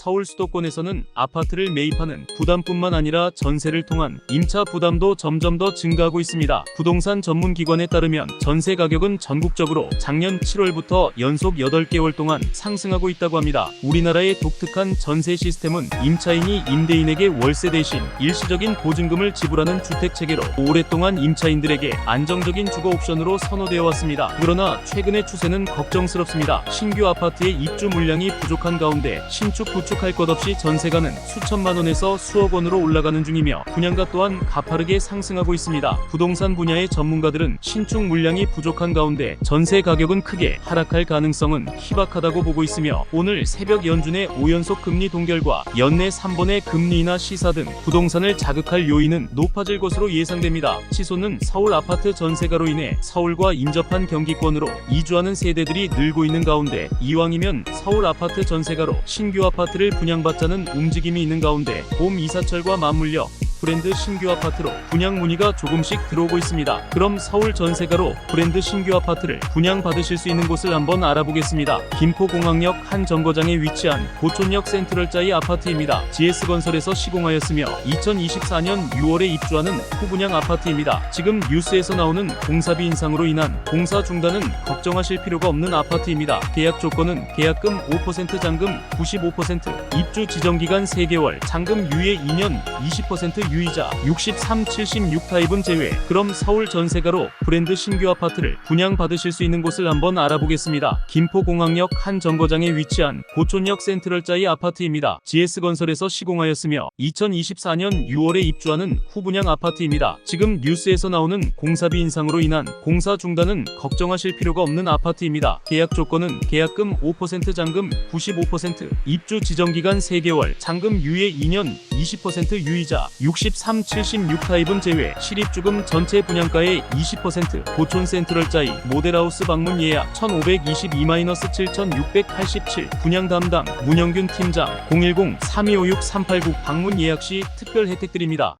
서울 수도권에서는 아파트를 매입하는 부담뿐만 아니라 전세를 통한 임차 부담도 점점 더 증가하고 있습니다. 부동산 전문 기관에 따르면 전세 가격은 전국적으로 작년 7월부터 연속 8개월 동안 상승하고 있다고 합니다. 우리나라의 독특한 전세 시스템은 임차인이 임대인에게 월세 대신 일시적인 보증금을 지불하는 주택 체계로 오랫동안 임차인들에게 안정적인 주거 옵션으로 선호되어 왔습니다. 그러나 최근의 추세는 걱정스럽습니다. 신규 아파트의 입주 물량이 부족한 가운데 신축 구축 할 것 없이 전세가는 수천만 원에서 수억 원으로 올라가는 중이며 분양가 또한 가파르게 상승하고 있습니다. 부동산 분야의 전문가들은 신축 물량이 부족한 가운데 전세 가격은 크게 하락할 가능성은 희박하다고 보고 있으며 오늘 새벽 연준의 5연속 금리 동결과 연내 3번의 금리 인하 시사 등 부동산을 자극할 요인은 높아질 것으로 예상됩니다. 치소는 서울 아파트 전세가로 인해 서울과 인접한 경기권으로 이주하는 세대들이 늘고 있는 가운데 이왕이면 서울 아파트 전세가로 신규 아파트 를 분양받자는 움직임이 있는 가운데 봄 이사철과 맞물려 브랜드 신규 아파트로 분양 문의가 조금씩 들어오고 있습니다. 그럼 서울 전세가로 브랜드 신규 아파트를 분양받으실 수 있는 곳을 한번 알아보겠습니다. 김포공항역 한 정거장에 위치한 고촌역 센트럴자이 아파트입니다. GS건설에서 시공하였으며 2024년 6월에 입주하는 후분양 아파트입니다. 지금 뉴스에서 나오는 공사비 인상으로 인한 공사 중단은 걱정하실 필요가 없는 아파트입니다. 계약 조건은 계약금 5% 잔금 95% 입주 지정 기간 3개월 잔금 유예 2년 20% 유이자 63, 76 타입은 제외. 그럼 서울 전세가로 브랜드 신규 아파트를 분양 받으실 수 있는 곳을 한번 알아보겠습니다. 김포공항역 한 정거장에 위치한 고촌역 센트럴자이 아파트입니다. GS건설에서 시공하였으며 2024년 6월에 입주하는 후분양 아파트입니다. 지금 뉴스에서 나오는 공사비 인상으로 인한 공사 중단은 걱정하실 필요가 없는 아파트입니다. 계약 조건은 계약금 5% 잔금 95% 입주 지정 기간 3개월 잔금 유예 2년 20% 유이자 63, 76 타입은 제외 실입주금 전체 분양가의 20% 고촌 센트럴자이 모델하우스 방문 예약 1522-7687 분양 담당 문영균 팀장 010-3256-389 방문 예약 시 특별 혜택 드립니다.